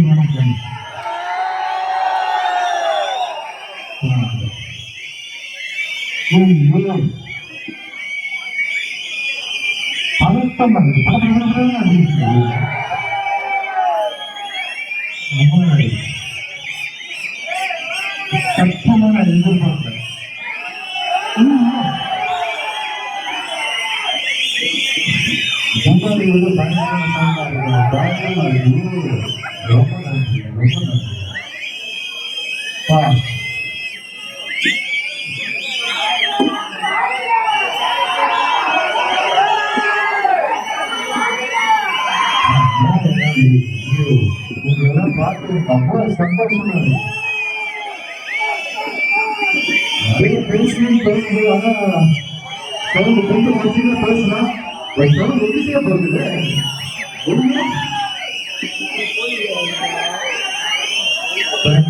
வணக்கம் உம், பதட்டம் அது பதட்டம் தொடர்ந்து கொஞ்சம் கொஞ்சம் பேசலாம் தொடர்ந்து வந்துட்டே போகுது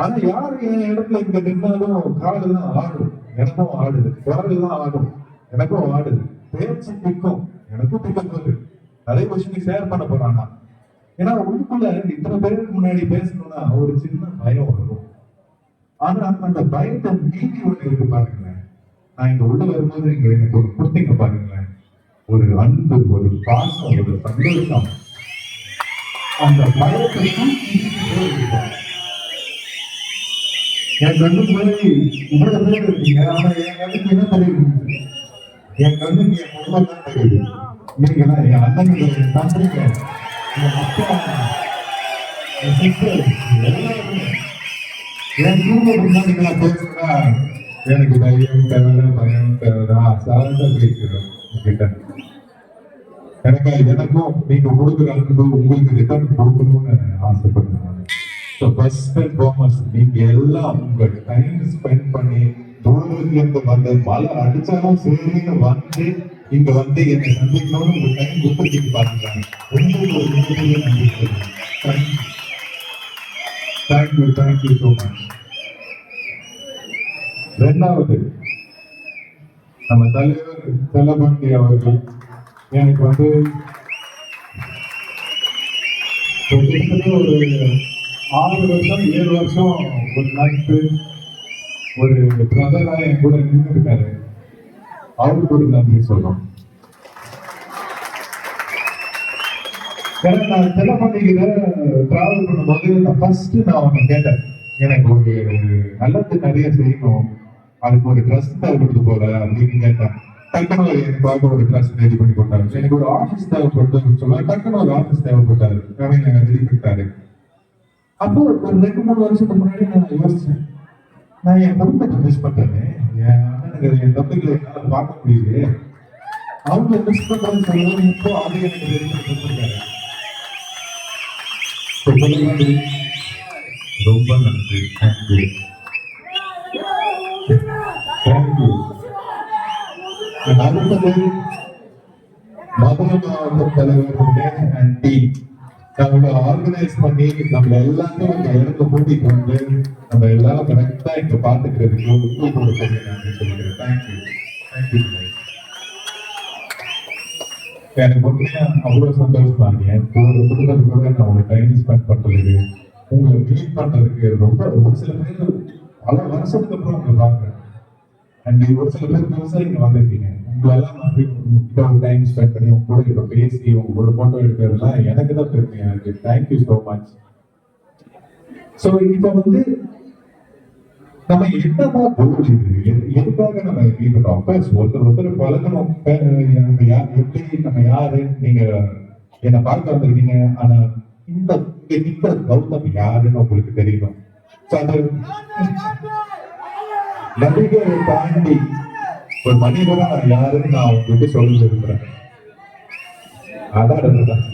ஆனா யாரு என் இடத்துல இங்க நின்னாலும் காலெல்லாம் ஆடும். எனக்கும் ஆடுது. குரலெல்லாம் ஆடும். எனக்கும் ஆடுது. பேச்சு திக்கும் எனக்கும் திக்கம் வருது நிறைய விஷயம் ஷேர் பண்ண போறாங்க ஏன்னா உள்ளுக்குள்ள இத்தனை பேருக்கு முன்னாடி பேசணும்னா ஒரு சின்ன பயம் வரும். ஆனா அந்த பயத்தை மீறி ஒண்ணு இருக்கு பாருங்களேன். நான் இங்க உள்ள வரும்போது நீங்க எனக்கு ஒரு கொடுத்தீங்க பாருங்களேன். ஒரு அன்பு ஒரு பாசம் ஒரு சந்தோஷம். அந்த பயத்தை தூக்கி என் கண்ணு முன்னாடி இவ்வளவு பேர் இருக்கீங்க. ஆனா என் கண்ணுக்கு என்ன தெரியுது? என் கண்ணுக்கு என் குடும்பம் தான் தெரியுது. நீங்களா என் அண்ணன் என் தம்பிங்க என் அப்பா என் சிஸ்டர் எல்லாருமே. என் குடும்பம் நீங்களா நான் எனக்கு தைரியம் தேவை பயம் தேவைதான் அசால்ட்டா பேசுறேன் உங்ககிட்ட. எனக்கு எனக்கும் நீங்க கொடுக்குற அன்பு உங்களுக்கு ரிட்டர்ன் கொடுக்கணும்னு ஆசைப்படுறேன். ஸோ ஃபர்ஸ்ட் அண்ட் ஃபார்மஸ்ட் நீங்க எல்லாம் உங்க டைம் ஸ்பெண்ட் பண்ணி தூரத்துல இருந்து வந்து மழை அடிச்சாலும் சரின்னு வந்து இங்க வந்து என்னை சந்திக்கணும்னு உங்க டைம் கொடுத்துருக்கீங்க பாருங்க. உங்களுக்கு ஒரு மிகப்பெரிய நன்றி தேங்க்யூ தேங்க்யூ ஸோ மச் ரெண்டாவது நம்ம தலைவர் செல்லமண்டி அவர்கள் எனக்கு வந்து ஒரு ஆறு வருஷம் ஏழு வருஷம் ஒரு நட்பு ஒரு பிரதரா என் கூட நின்று இருக்காரு அவருக்கு ஒரு நன்றி சொல்லணும். ஏன்னா நான் செல்லமண்டிகிட்ட டிராவல் பண்ணும்போது நான் ஃபர்ஸ்ட் நான் அவனை கேட்டேன். எனக்கு ஒரு நல்லது நிறைய செய்யணும். அதுக்கு ஒரு ட்ரெஸ் தேவைப்படுது போல அப்படின்னு கேட்டேன். டக்குனு ஒரு எனக்கு ஒரு ட்ரெஸ் ரெடி பண்ணி கொடுத்தாரு. எனக்கு ஒரு ஆஃபீஸ் தேவைப்படுதுன்னு சொல்ல டக்குனு ஒரு ஆஃபீஸ் தேவைப்பட்டாரு. அவங்க ரெடி பண்ணிட்டாரு அப்போ ஒரு ரெண்டு மூணு வருஷத்துக்கு முன்னாடி நான் யோசிச்சேன் நான் என் குடும்பத்தை மிஸ் பண்றேனே என் அண்ணனுக்கு என் தம்பிகளை என்னால பார்க்க முடியலையே அவங்க மிஸ் பண்றேன்னு சொல்லுவது இப்போ அது எனக்கு ரெடி பண்ணி கொடுத்துருக்காரு ரொம்ப நன்றி தேங்க்யூ தேங்க்யூ அடுத்தது மதுரை மாவட்ட தலைவர் அண்ட் டீம் நம்ம ஆர்கனைஸ் பண்ணி நம்ம எல்லாத்தையும் இந்த இடத்துல கூட்டிட்டு வந்து நம்ம எல்லாரும் கரெக்டா இங்க பாத்துக்கிறதுக்கு ஊக்கம் கொடுக்கணும் நான் சொல்லிக்கிறேன் தேங்க்யூ தேங்க்யூ எனக்கு உண்மையா அவ்வளவு சந்தோஷமா இருக்கு. ஒரு குடும்பத்து கூட நான் உங்க டைம் ஸ்பெண்ட் பண்றது உங்களை மீட் பண்றதுக்கு ரொம்ப ஒரு சில பேர் பல வருஷத்துக்கு அப்புறம் உங்களை பாக்குறேன் அண்ட் ஒரு சில பேர் புதுசா இங்க வந்திருக்கீங்க. உங்களெல்லாம் வந்து உங்ககிட்ட ஒரு டைம் ஸ்பெண்ட் பண்ணி உங்க கூட இப்போ பேசி உங்க கூட ஃபோட்டோ எடுக்கிறதுலாம் எனக்கு தான் பெருமையாக இருக்கு தேங்க்யூ ஸோ மச் ஸோ இப்போ வந்து நம்ம என்னமா கோல் எதுக்காக நம்ம இருக்கட்டும் ஒருத்தர் ஒருத்தர் பழகணும் நம்ம யார் எப்படி நம்ம யாரு நீங்க என்னை பார்க்க வந்திருக்கீங்க ஆனா இந்த இந்த கௌதம் யாருன்னு உங்களுக்கு தெரியணும் So, அந்த தாண்டி ஒரு மனிதனா நான் யாருன்னு நான் உங்களுக்கு சொல்ல விரும்புறேன். அதான் அதுதான்.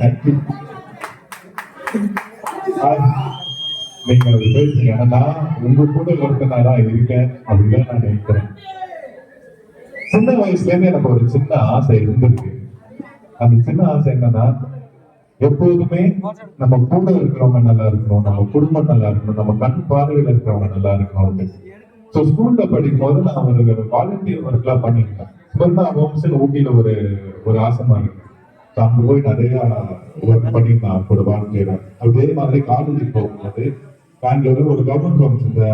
நீங்க அது ஆனா நான் உங்க கூட ஒருத்தனா தான் இருக்கேன் அப்படின்னு நான் நினைக்கிறேன். சின்ன வயசுல இருந்து எனக்கு ஒரு சின்ன ஆசை இருந்திருக்கு. அந்த சின்ன ஆசை என்னன்னா எப்போதுமே நம்ம கூட இருக்கிறவங்க நல்லா இருக்கணும் நம்ம குடும்பம் நல்லா இருக்கணும் நம்ம கண் பார்வையில இருக்கிறவங்க நல்லா இருக்கணும் ஸோ ஸ்கூல்ல படிக்கும்போது நான் ஒரு வாலண்டியர் ஒர்க்லாம் எல்லாம் பண்ணியிருக்கேன். ஸ்பர்மா ஹோம்ஸ்ல ஊட்டியில ஒரு ஒரு ஆசமா இருக்கு. அங்க போய் நிறைய ஒர்க் பண்ணியிருந்தேன் கூட வாலண்டியரா அதே மாதிரி காலேஜுக்கு போகும்போது பெங்களூர் ஒரு கவர்மெண்ட் ஹோம்ஸ் இந்த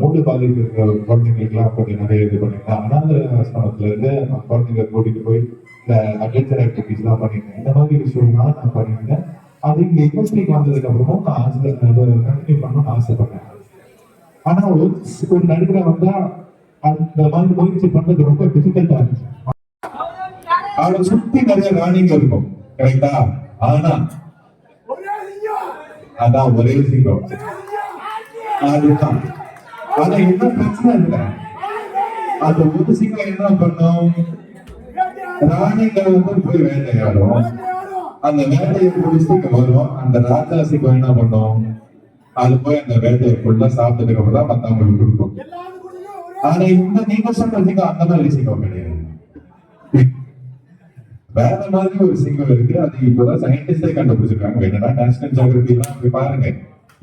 மூடு பாதிப்பு இருக்கிற குழந்தைங்களுக்குலாம் கொஞ்சம் நிறைய இது பண்ணியிருந்தேன். அனாத ஆசிரமத்துல இருந்து குழந்தைங்க கூட்டிட்டு போய் இந்த அட்வென்ச்சர் ஆக்டிவிட்டிஸ் எல்லாம் பண்ணியிருந்தேன். இந்த மாதிரி விஷயம்லாம் நான் பண்ணியிருந்தேன். அது இங்க இண்டஸ்ட்ரிக்கு வந்ததுக்கு அப்புறமும் நான் ஆசை கண்டினியூ பண்ணணும்னு ஆசைப்பட்டேன். ஆனா ஒரு ஒரு நடிகரை வந்தா அந்த மாதிரி முயற்சி பண்றது ரொம்ப டிஃபிகல்ட்டா இருந்துச்சு. அவளை சுத்தி நிறைய ராணிங்க இருக்கும் கரெக்டா ஆனா அதான் ஒரே சிங்கம். அதுதான். ஆனா என்ன பிரச்சனை இல்லை. அந்த ஒரு சிங்கம் என்ன பண்ணும்? ராணிகள் வந்து போய் வேட்டையாடும். அந்த வேட்டையை முடிச்சுட்டு வரும் அந்த ராஜா சிங்கம் என்ன பண்ணும்? அது போய் அந்த வேட்டையை ஃபுல்லா சாப்பிட்டதுக்கு அப்புறம் தான் மத்தவங்களுக்கு கொடுக்கும். ஆனா இந்த நீங்க சொல்ற சிங்கம் அந்த மாதிரி சிங்கம் கிடையாது. வேற மாதிரி ஒரு சிங்கம் இருக்கு. அது இப்பதான் சயின்டிஸ்டே கண்டுபிடிச்சிருக்காங்க. என்னடா நேஷனல் ஜியோகிரபி எல்லாம் போய் பாருங்க.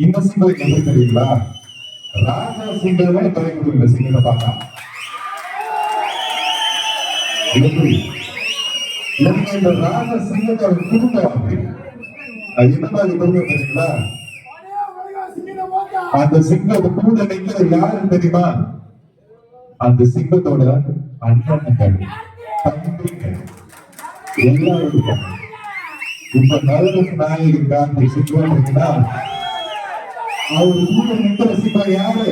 இந்த சிங்கம் எப்படி தெரியுங்களா? ராஜா சிங்கமே பயன்படும் இந்த சிங்கத்தை பார்த்தா. எப்படி? இந்த ராஜ சிங்கத்தோட குடும்பம் அப்படி. அது என்ன மாதிரி குடும்பம் தெரியுங்களா? அந்த சிங்கத்தை கூட நிக்கிற யாரு தெரியுமா? அந்த சிங்கத்தோட அண்ணன் தம்பிங்க இப்ப நலனுக்கு நாயகன் காந்தி சிங்கம் இருக்குன்னா அவர் கூட நிக்கிற சிங்கம் யாரு?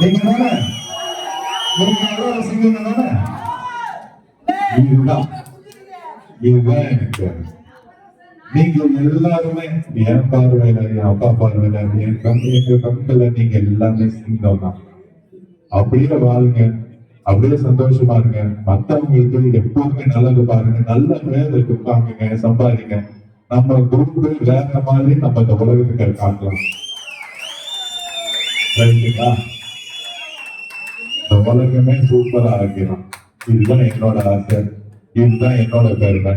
நீங்க தானே? நீங்க எல்லாரும் சிங்கம் தானே? இதுதான் இதுதான் நீங்கள் எல்லாருமே என் பார்வையில என் அப்பா பார்வையில என் கண் எங்க கண்கள நீங்க எல்லாமே சிங்கம் தான். அப்படியே வாழுங்க. அப்படியே சந்தோஷமா இருங்க. மத்தவங்களுக்கு எப்பவுமே நல்லது பாருங்க. நல்ல பேர் இருப்பாங்க சம்பாதிங்க. நம்ம குரூப் வேற மாதிரி நம்ம இந்த உலகத்துக்கு காட்டலாம். ரைட்டுங்களா இந்த உலகமே சூப்பரா ஆக்கிடும் இதுதான் என்னோட ஆசை. இதுதான் என்னோட பெருமை.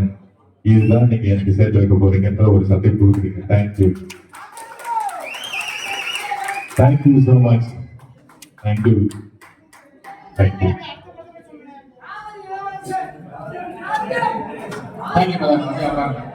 இதுதான் நீங்க எனக்கு சேர்த்து வைக்க போறீங்கன்ற ஒரு சத்தை கொடுக்குறீங்க thank you thank you so much thank you thank you thank you brother